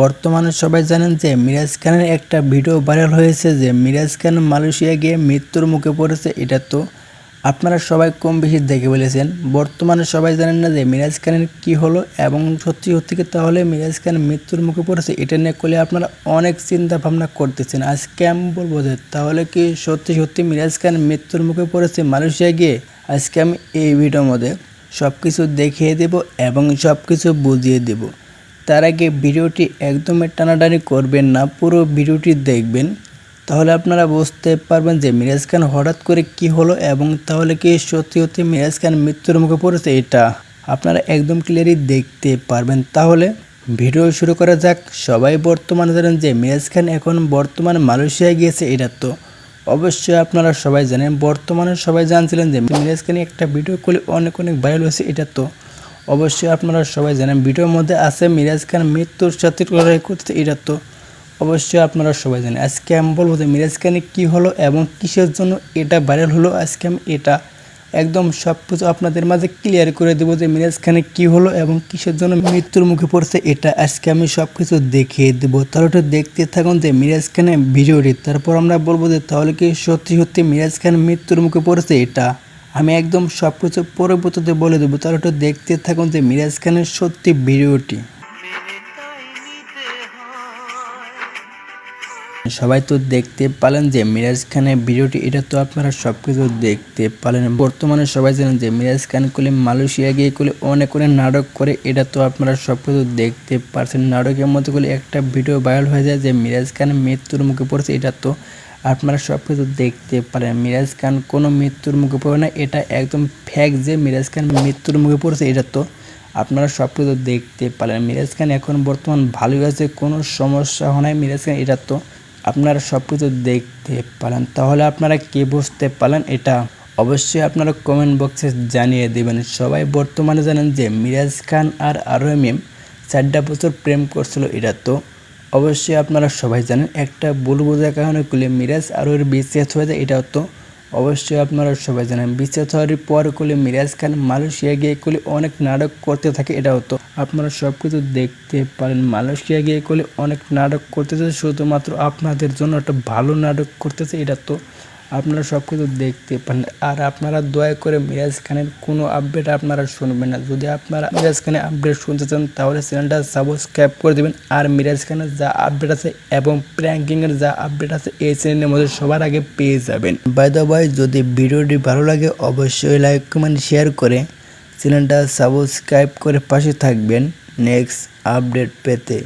বর্তমানে সবাই জানেন যে মিরাজ খানের একটা ভিডিও ভাইরাল হয়েছে যে মিরাজ খান মালয়েশিয়া গিয়ে মৃত্যুর মুখে পড়েছে, এটা তো আপনারা সবাই কম বেশি দেখে বলেছেন বর্তমানে সবাই জানেন না যে মিরাজ খানের কি হলো এবং সত্যি সত্যি তাহলে মিরাজ খান মৃত্যুর মুখে পড়েছে, এটা নিয়ে করলে আপনারা অনেক চিন্তা ভাবনা করতেছেন। আজকে আমি বলব যে তাহলে কি সত্যি সত্যি মিরাজ খান মৃত্যুর মুখে পড়েছে মালয়েশিয়া গিয়ে? আজকে আমি এই ভিডিওর মধ্যে সব কিছু দেখিয়ে দেব এবং সব কিছু বুঝিয়ে দেব। তার আগে ভিডিওটি একদমই টানাটানি করবেন না, পুরো ভিডিওটি দেখবেন। তাহলে আপনারা বুঝতে পারবেন যে মিরাজ খান হঠাৎ করে কি হলো এবং তাহলে কি সত্যি সত্যি মিরাজ খান মৃত্যুর মুখে পড়েছে এটা আপনারা একদম ক্লিয়ারই দেখতে পারবেন। তাহলে ভিডিও শুরু করা যাক। সবাই বর্তমানে জানেন যে মিরাজ খান এখন বর্তমানে মালয়েশিয়ায় গিয়েছে, এটা তো অবশ্যই আপনারা সবাই জানেন। বর্তমানে সবাই জানছিলেন যে মিরাজ খান একটা ভিডিও করলে অনেক অনেক ভাইরাল হয়েছে, এটা তো অবশ্যই আপনারা সবাই জানেন, ভিডিওর মধ্যে আছে মিরাজ খান মৃত্যুর সাথে লড়াই করতে এটা তো অবশ্যই আপনারা সবাই জানেন। আজকে আমি বলব যে মিরাজ খানের কী হলো এবং কিসের জন্য এটা ভাইরাল হলো, আজকে আমি এটা একদম সব কিছু আপনাদের মাঝে ক্লিয়ার করে দেবো যে মিরাজ খানে কী হলো এবং কিসের জন্য মৃত্যুর মুখে পড়ছে এটা আজকে আমি সব কিছু দেখিয়ে দেবো। তাহলে একটু দেখতে থাকুন যে মিরাজ খানের ভিডিওটি। তারপর আমরা বলব যে তাহলে কি সত্যি সত্যি মিরাজ খান মৃত্যুর মুখে পড়ছে এটা? আমি একদম সব কিছু পরবর্তীতে বলে দেবো। তাহলে একটু দেখতে থাকুন যে মিরাজ খানের সত্যি ভিডিওটি। সবাই তো দেখতে পালেন যে মিরাজ খানের ভিডিওটি, এটা তো আপনারা সব কিছু দেখতে পালেন। বর্তমানে সবাই জানেন যে মিরাজ খান করলে মালয়েশিয়া গিয়ে করলে অনেক অনেক নাটক করে, এটা তো আপনারা সব কিছু দেখতে পারছেন। নাটকের মধ্যে করলে একটা ভিডিও ভাইরাল হয়ে যায় যে মিরাজ খান মৃত্যুর মুখে পড়ছে, এটা তো আপনারা সব কিছু দেখতে পারেন। মিরাজ খান কোনো মৃত্যুর মুখে পড়ে না। এটা একদম ফ্যাক যে মিরাজ খান মৃত্যুর মুখে পড়েছে, এটা তো আপনারা সব কিছু দেখতে পারেন। মিরাজ খান এখন বর্তমান ভালোই আছে, কোনো সমস্যা হয় নাই। মিরাজ খান, এটা তো আপনারা সব কিছু দেখতে পারেন। তাহলে আপনারা কে বুঝতে পারলেন এটা? অবশ্যই আপনারা কমেন্ট বক্সে জানিয়ে দেবেন। সবাই বর্তমানে জানেন যে মিরাজ খান আর আরও এম, চারটা বছর প্রেম করছিল, এটা তো অবশ্যই আপনারা সবাই জানেন, একটা ভুল বোঝার কারণে করলে মিরাজ আর ওর বিচ্ছেদ হয়ে যায়, এটাও তো অবশ্যই আপনারা সবাই জানেন। বিচ্ছেদ হওয়ার পর কুলে মিরাজ খান মালয়েশিয়া গিয়ে করলে অনেক নাটক করতে থাকে, এটাও তো আপনারা সব কিছু দেখতে পারেন। মালয়েশিয়া গিয়ে করলে অনেক নাটক করতেছে শুধুমাত্র আপনাদের জন্য একটা ভালো নাটক করতেছে এটা তো আপনারা সব কিছু দেখতে পান। আর আপনারা দয়া করে মিরাজ খানের কোনো আপডেট আপনারা শুনবেন না। যদি আপনারা মিরাজ খানের আপডেট শুনতে চান, তাহলে চ্যানেলটা সাবস্ক্রাইব করে দেবেন। আর মিরাজ খানের যা আপডেট আছে এবং প্র্যাঙ্কিংয়ের যা আপডেট আছে, এই চ্যানেলের মধ্যে সবার আগে পেয়ে যাবেন। বাই দ্য বাই যদি ভিডিওটি ভালো লাগে, অবশ্যই লাইক কমেন্ট শেয়ার করে চ্যানেলটা সাবস্ক্রাইব করে পাশে থাকবেন। নেক্সট আপডেট পেতে।